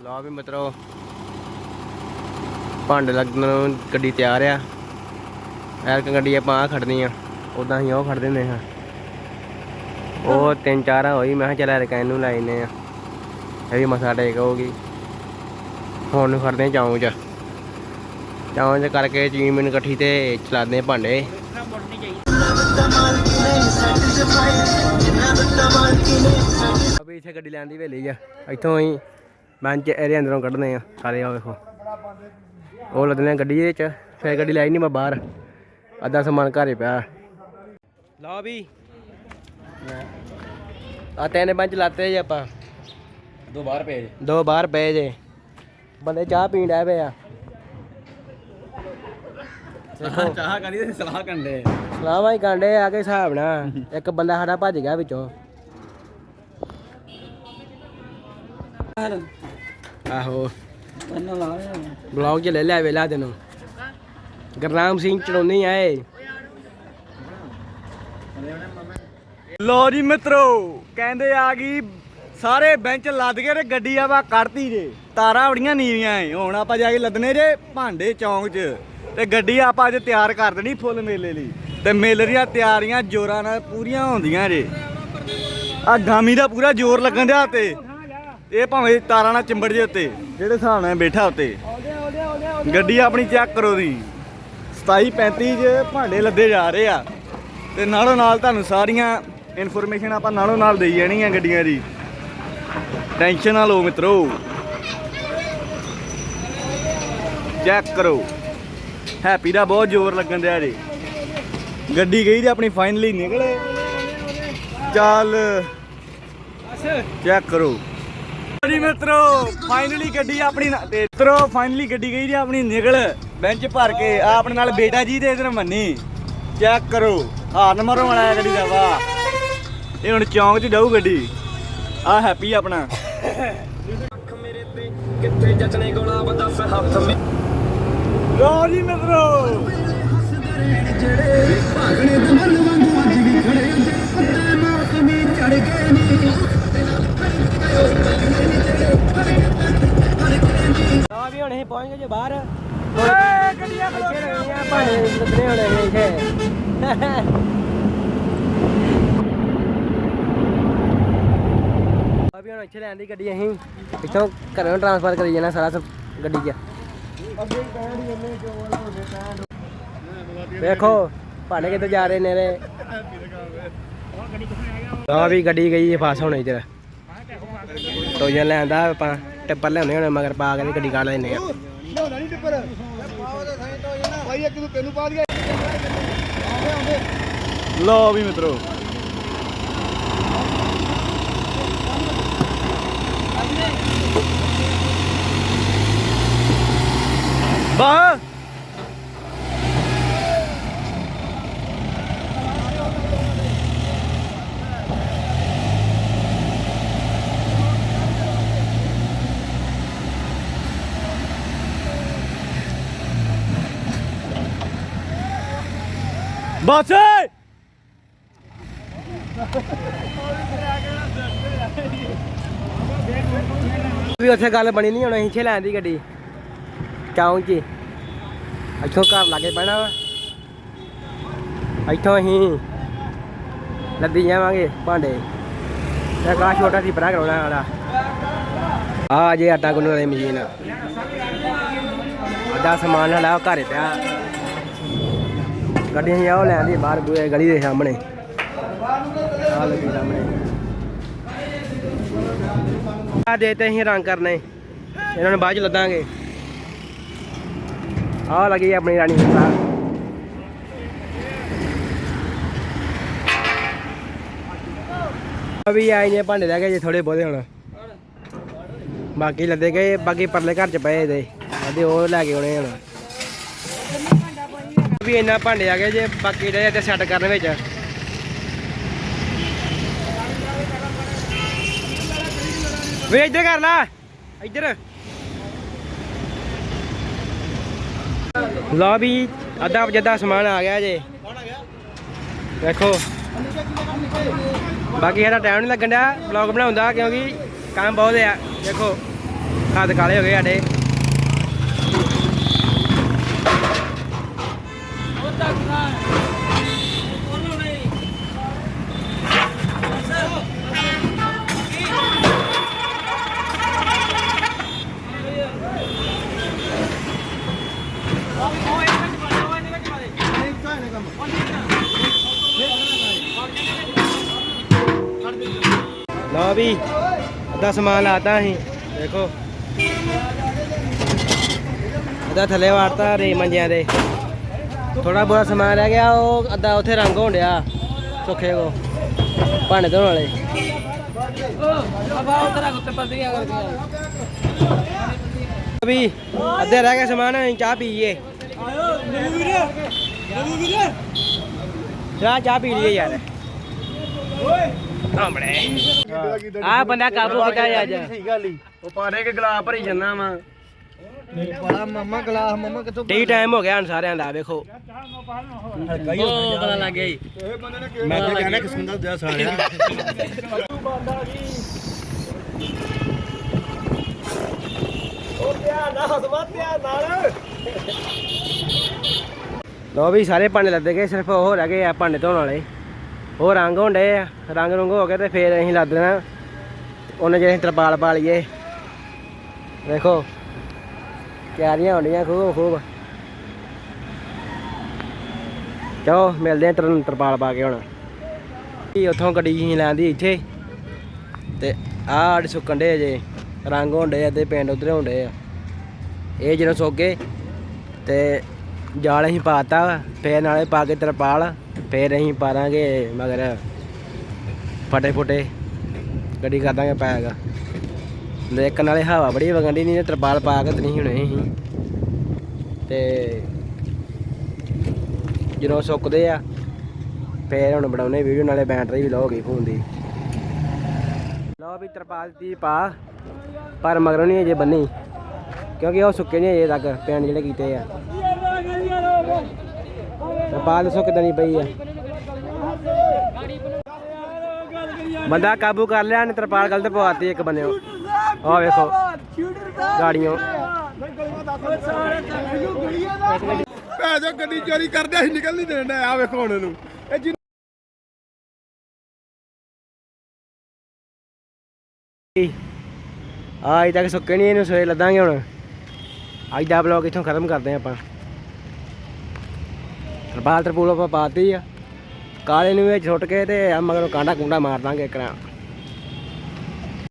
ਲਓ ਵੀ ਮਿੱਤਰੋ। ਭਾਂਡੇ ਲੱਗਣ ਨੂੰ ਗੱਡੀ ਤਿਆਰ ਆ। ਐਰਕ ਗੱਡੀ ਆਪਾਂ ਆ ਖੜਨੀ ਆ। ਉਦਾਂ ਹੀ ਉਹ ਖੜ ਦਿੰਦੇ ਹਾਂ। ਉਹ ਤਿੰਨ ਚਾਰ ਹੋਈ ਮੈਂ ਕਿਹਾ ਚੱਲ ਐਰਕ ਇਹਨੂੰ ਲਾਈਨੇ ਆ। ਇਹ ਵੀ ਮਸਾ ਟੇਕ ਹੋਊਗੀ ਹੁਣ ਨੂੰ ਖੜਦੇ ਚਾਉਂ ਚ। ਚਾਉਂ ਚ ਕਰਕੇ ਚੀਮਨ ਇਕੱਠੀ ਤੇ ਚਲਾਦੇ ਭਾਂਡੇ। ਅਬੇ ਇੱਥੇ ਗੱਡੀ ਲੈਣ ਦੀ ਵੇਲੇ ਆ। ਇੱਥੋਂ ਹੀ ਬੈਂਚ ਇਹਦੇ ਅੰਦਰੋਂ ਕੱਢਨੇ ਆ ਸਾਰੇ ਆ ਵੇਖੋ। ਉਹ ਲੱਦਨੇ ਗੱਡੀ ਦੇ ਵਿੱਚ ਫਿਰ ਗੱਡੀ ਲੈ ਨਹੀਂ ਮੈਂ ਬਾਹਰ। ਅੱਧਾ ਸਮਾਨ ਘਰੇ ਪਿਆ। ਲਓ ਵੀ। ਆ ਤਿੰਨ ਬੈਂਚ ਲਾਤੇ ਜੀ ਆਪਾਂ। ਦੋ ਬਾਹਰ ਪਏ ਦੋ ਬਾਹਰ ਪਏ ਜੇ। ਬੰਦੇ ਚਾਹ ਪੀਣ ਡੈ ਪਏ ਆ। ਚਾਹ ਕਰੀ ਤੇ ਸਲਾਹ ਕੰਡੇ ਸਲਾਮਾਂ ਹੀ ਕਾਂਡੇ ਆ ਕੇ ਹਿਸਾਬ ਨਾਲ। ਇੱਕ ਬੰਦਾ ਸਾਡਾ ਭੱਜ ਗਿਆ ਵਿੱਚੋਂ। ਆਹੋ। ਤੈਨੂੰ ਲਾ ਬਲੌਗ 'ਚ ਲੈ ਲਿਆ ਵੇਲਾ ਤੈਨੂੰ ਗਰਨਾਮ ਸਿੰਘ ਚੜੋਨੀ ਆਏ। ਲੋ ਜੀ ਮਿੱਤਰੋ ਕਹਿੰਦੇ ਆ ਗਈ ਸਾਰੇ ਬੈਂਚ ਲੱਦ ਕੇ ਤੇ ਗੱਡੀ ਆਪਾਂ ਕੱਢਤੀ ਜੇ। ਤਾਰਾਂ ਬੜੀਆਂ ਨੀਵੀਆਂ ਏ ਹੁਣ ਆਪਾਂ ਜਾ ਕੇ ਲੱਦਨੇ ਜੇ ਭਾਂਡੇ ਚੌਂਕ 'ਚ। ਤੇ ਗੱਡੀ ਆਪਾਂ ਅੱਜ ਤਿਆਰ ਕਰ ਦੇਣੀ ਫੁੱਲ ਮੇਲੇ ਲਈ। ਤੇ ਮੇਲੇ ਦੀਆਂ ਤਿਆਰੀਆਂ ਜ਼ੋਰਾਂ ਨਾਲ ਪੂਰੀਆਂ ਹੁੰਦੀਆਂ ਜੇ। ਆ ਗਾਮੀ ਦਾ ਪੂਰਾ ਜ਼ੋਰ ਲੱਗਣ ਦਿਆ ਤੇ। ਇਹ ਭਾਵੇਂ ਤਾਰਾਂ ਨਾਲ ਚਿੰਬੜ ਜੇ ਉੱਤੇ ਜਿਹੜੇ ਹਿਸਾਬ ਨਾਲ ਬੈਠਾ ਉੱਤੇ। ਗੱਡੀ ਆਪਣੀ ਚੈੱਕ ਕਰੋ ਦੀ 27 35 ਚ ਭਾਂਡੇ ਲੱਦੇ ਜਾ ਰਹੇ ਆ। ਤੇ ਨਾਲੋਂ ਨਾਲ ਤੁਹਾਨੂੰ ਸਾਰੀਆਂ ਇਨਫੋਰਮੇਸ਼ਨ ਆਪਾਂ ਨਾਲੋਂ ਨਾਲ ਦੇਈ ਜਾਣੀਆਂ ਗੱਡੀਆਂ ਦੀ। ਟੈਨਸ਼ਨ ਨਾ ਲਓ ਮਿੱਤਰੋ। ਚੈੱਕ ਕਰੋ। ਹੈਪੀ ਦਾ ਬਹੁਤ ਜ਼ੋਰ ਲੱਗਣ ਦਿਆ ਜੀ। ਗੱਡੀ ਗਈ ਤੇ ਆਪਣੀ ਫਾਈਨਲੀ ਨਿਕਲੇ। ਚੱਲ। ਚੈੱਕ ਕਰੋ। ਜੀ ਮਿੱਤਰੋ ਫਾਈਨਲੀ ਗੱਡੀ ਆਪਣੀ ਨਾ- ਤੇ ਮਿੱਤਰੋ ਫਾਈਨਲੀ ਗੱਡੀ ਗਈ ਜੀ ਆਪਣੀ ਨਿਕਲ ਬੈਂਚ ਭਰ ਕੇ। ਆ ਆਪਣੇ ਨਾਲ ਬੇਟਾ ਜੀ ਦੇ ਇਧਰ ਮੰਨੀ। ਚੈੱਕ ਕਰੋ, ਹਾਰਨ ਮਾਰੋ ਵਾਲਾ ਗੱਡੀ ਦਾ ਵਾਹ ਇਹ ਹੁਣ ਚੌਂਕ 'ਚ ਜਾਊ ਗੱਡੀ। ਆ ਹੈਪੀ ਆਪਣਾ। ਕਿੱਥੇ ਜਚਨੇ ਗੁਲਾਬ ਦੱਸ ਹੱਥ ਮੇ ਲੋ ਜੀ ਮਿੱਤਰੋ ਭਾਗਣੇ ਤੇ ਮਨ ਅਸੀਂ ਪਹੁੰਚ ਗਏ ਜੇ ਬਾਹਰ। ਏ ਗੱਡੀਆਂ ਖਲੋਤੀਆਂ ਭਾਂਡੇ ਲੱਦਣੇ ਹੋਣੇ ਨੇ ਇੱਥੇ। ਵੀ ਹੁਣ ਇੱਥੇ ਲੈਣ ਦੀ ਗੱਡੀ ਅਸੀਂ। ਇੱਥੋਂ ਘਰੋਂ ਟ੍ਰਾਂਸਫਰ ਕਰੀ ਜਾਣਾ ਸਾਰਾ ਸਭ ਗੱਡੀ 'ਚ। ਵੇਖੋ ਭਾਂਡੇ ਕਿੱਥੇ ਜਾ ਰਹੇ ਨੇ ਰੇ ਆ ਵੀ ਗੱਡੀ ਗਈ ਫਾਸ ਹੋਣੇ ਇੱਧਰ ਟੋਜਨ ਲੈਂਦਾ ਆਪਾਂ। ਟਿੱਪਰ ਲਿਆਉਂਦੇ ਹੁਣ ਮਗਰ ਪਾ ਕੇ ਤੇ ਗੱਡੀ ਕੱਢ ਲੈਂਦੇ ਆ। ਲਿਆਉਣਾ ਨਹੀਂ ਟਿੱਪਰ। ਭਾਈ ਇੱਕ ਨੂੰ ਤੈਨੂੰ ਪਾ ਦਿਆ ਲੋ ਵੀ ਮਿੱਤਰੋ। ਬਾ ਬਸ! ਵੀ ਉੱਥੇ ਗੱਲ ਬਣੀ ਨਹੀਂ, ਹੁਣ ਅਸੀਂ ਇੱਥੇ ਲੈਣ ਦੀ ਗੱਡੀ। ਚੌਂਕ ਇੱਥੋਂ ਘਰ ਲਾਗੇ ਪੈਣਾ ਵਾ। ਇੱਥੋਂ ਅਸੀਂ ਲੱਦੀ ਜਾਵਾਂਗੇ ਭਾਂਡੇ। ਤੇ ਕਾ ਛੋਟਾ ਸੀ ਪਰਾਂ ਕਰਾਉਣਾ ਵਾਲਾ। ਆ ਜੇ ਆਟਾ ਗੁੰਨਣ ਵਾਲੀ ਮਸ਼ੀਨ ਅੱਧਾ ਸਮਾਨ ਹਲਾ ਘਰੇ ਪਿਆ। ਗੱਡੀ ਅਸੀਂ ਆਹ ਲੈਣ ਦੀ ਬਾਹਰ ਬੂਹੇ ਗਲੀ ਦੇ ਸਾਹਮਣੇ। ਆ ਲੱਗੀ ਸਾਹਮਣੇ। ਆ ਦੇ ਤੇ ਅਸੀਂ ਰੰਗ ਕਰਨੇ। ਇਹਨਾਂ ਨੂੰ ਬਾਅਦ ਚ ਲੱਦਾਂਗੇ। ਆ ਲੱਗੀ ਆਪਣੀ ਰਾਣੀ ਸਤਾ ਅਭੀ ਆਏ ਨੇ ਭਾਂਡੇ ਲੈ ਕੇ ਜੇ ਥੋੜੇ ਬਹੁਤੇ ਹੁਣ। ਬਾਕੀ ਲੱਦੇ ਗਏ, ਬਾਕੀ ਪਰਲੇ ਘਰ ਚ ਪਏ ਦੇ ਅਦੇ ਉਹ ਲੈ ਕੇ ਆਉਣੇ ਹੁਣ। ਵੀ ਇੰਨਾ ਭਾਂਡੇ ਆ ਗਏ ਜੇ, ਬਾਕੀ ਦੇ ਤੇ ਸੈੱਟ ਕਰਨ ਵਿੱਚ। ਵੇ ਇੱਧਰ ਕਰ ਲਾ, ਇੱਧਰ। ਲਓ ਵੀ, ਅੱਧਾ ਜੱਦਾ ਸਮਾਨ ਆ ਗਿਆ ਜੇ। ਦੇਖੋ। ਬਾਕੀ ਸਾਡਾ ਟਾਈਮ ਨਹੀਂ ਲੱਗਣ ਡਿਆ ਵਲੌਗ ਬਣਾਉਂਦਾ ਕਿਉਂਕਿ ਕੰਮ ਬਹੁਤ ਆ। ਦੇਖੋ ਹੱਥ ਕਾਲੇ ਹੋ ਗਏ ਸਾਡੇ। ਲਓ ਵੀ ਅੱਧਾ ਸਮਾਨ ਲਾਤਾ ਅਸੀਂ ਦੇਖੋ। ਅੱਧਾ ਥੱਲੇ ਵਾਰਤਾ ਰੇ ਮੰਜਿਆਂ ਦੇ ਥੋੜਾ ਬਹੁਤਾ ਸਮਾਨ ਰਹਿ ਗਿਆ ਉਹ ਅੱਧਾ ਉੱਥੇ ਰੰਗ ਹੋਣ ਡਿਆ ਸੁੱਖੇ ਕੋ ਭਾਂਡੇ ਧੋਣ ਵਾਲੇ। ਵੀ ਅੱਧੇ ਰਹਿ ਗਏ ਸਮਾਨ ਅਸੀਂ ਚਾਹ ਪੀਏ ਚਾਹ ਚਾਹ ਪੀ ਲਈਏ ਯਾਰ। ਸਾਹਮਣੇ ਆ ਬੰਦਾ ਕਾਬੂ ਕੀਤਾ ਅੱਜ। ਸਹੀ ਗੱਲ ਹੀ ਉਹ ਪਾਰੇ ਕੇ ਗਲਾਸ ਭਰੀ ਜੰਨਾ ਵਾ। ਬੜਾ ਮਮਾ ਗਲਾਸ ਮਮਾ ਕਿੱਥੋਂ ਟੀ ਟਾਈਮ ਹੋ ਗਿਆ ਹੁਣ ਸਾਰਿਆਂ ਦਾ ਵੇਖੋ। ਹਲਕਾ ਹੀ ਹੋ ਪਤਾ ਲੱਗ ਗਿਆ ਮੈਂ ਤਾਂ ਕਹਿੰਦਾ ਕਿਸਮ ਦਾ ਦਿਆ ਸਾਲਿਆ ਲੋ ਵੀ ਸਾਰੇ ਭਾਂਡੇ ਲੱਦੇ ਗਏ ਸਿਰਫ ਉਹ ਰਹਿ ਗਏ ਆ ਭਾਂਡੇ ਧੋਣ ਵਾਲੇ। ਉਹ ਰੰਗ ਹੁੰਦੇ ਆ ਰੰਗ ਰੰਗ ਹੋ ਗਏ ਤੇ ਫੇਰ ਅਸੀਂ ਲੱਦ ਦੇਣਾ। ਉਹਨੇ ਜਿਹੜੇ ਤਰਪਾਲ ਪਾ ਲਈਏ। ਦੇਖੋ ਤਿਆਰੀਆਂ ਹੁੰਦੀਆਂ ਖੂਬ ਖੂਬ। ਚਲੋ ਮਿਲਦੇ ਆ ਤਰਨ ਤਰਪਾਲ ਪਾ ਕੇ ਹੁਣ। ਇਹ ਉੱਥੋਂ ਗੱਡੀ ਹੀ ਲੈਂਦੀ ਇੱਥੇ। ਤੇ ਆਹ ਆੜ ਸੁੱਕਣ ਦੇ ਜੇ ਰੰਗ ਹੁੰਦੇ ਆ ਤੇ ਪਿੰਡ ਉਧਰੇ ਹੁੰਦੇ ਆ। ਇਹ ਜਦੋਂ ਸੋਗੇ ਤੇ ਜਾਲ ਅਸੀਂ ਪਾਤਾ ਵਾ, ਫੇਰ ਨਾਲੇ ਪਾ ਕੇ ਤਰਪਾਲ ਫੇਰ ਅਸੀਂ ਪਾ ਦਾਂਗੇ ਮਗਰ ਫਟੇ ਫੁੱਟੇ। ਗੱਡੀ ਕਰ ਦਾਂਗੇ ਪੈਗਾ ਲੇਕਿਨ ਨਾਲੇ ਹਵਾ ਬੜੀ ਵਗੰਡੀ ਨਹੀਂ ਤਰਪਾਲ ਪਾ ਕੇ ਨਹੀਂ ਹੁਣੇ ਅਸੀਂ। ਤੇ ਜਦੋਂ ਸੁੱਕਦੇ ਆ, ਫੇਰ ਹੁਣ ਬਣਾਉਨੇ ਵੀਡੀਓ, ਨਾਲੇ ਬੈਟਰੀ ਵੀ ਲਓਗੀ ਫੋਨ ਦੀ। ਲਓ ਵੀ ਤਰਪਾਲ ਦੀ ਪਾ, ਪਰ ਮਗਰੋਂ ਨਹੀਂ ਅਜੇ ਬੰਨੀ, ਕਿਉਂਕਿ ਉਹ ਸੁੱਕੇ ਨਹੀਂ ਅਜੇ ਤੱਕ ਪੈਣ ਜਿਹੜੇ ਕੀਤੇ ਆ। ਤਰਪਾਲ ਦੱਸੋ ਕਿਦਾਂ ਪਈ ਆ। ਬੰਦਾ ਕਾਬੂ ਕਰ ਲਿਆ ਨੇ ਤਰਪਾਲ ਗਲਤ ਪਵਾਤੀ ਇੱਕ ਬੰਨਿਓ। ਆ ਵੇਖੋ। ਗਾੜੀਆਂ। ਭੈ ਜਾ ਗੱਡੀ ਚੋਰੀ ਕਰਦੇ ਅਸੀਂ ਨਿਕਲ ਨਹੀਂ ਦੇਣਾ ਆ ਵੇਖੋ ਹੁਣ ਇਹਨੂੰ। ਇਹ ਜਿ- ਆ ਅਜੇ ਤੱਕ ਸੁੱਕੇ ਨਹੀਂ ਇਹਨੂੰ ਸਵੇਰੇ ਲੱਦਾਂਗੇ ਹੁਣ। ਅੱਜ ਦਾ ਬਲੌਗ ਇੱਥੋਂ ਖਤਮ ਕਰਦੇ ਹਾਂ ਆਪਾਂ। ਤਰਪਾਲ ਤਰਪੂਲ ਆਪਾਂ ਪਾਤੀ ਆ। ਕਾਲੇ ਨੂੰ ਵਿੱਚ ਸੁੱਟ ਕੇ ਤੇ ਆ ਮਗਰੋਂ ਕਾਂਡਾ ਕੁੰਡਾ ਮਾਰ ਦਾਂਗੇ ਇੱਕ ਨਾ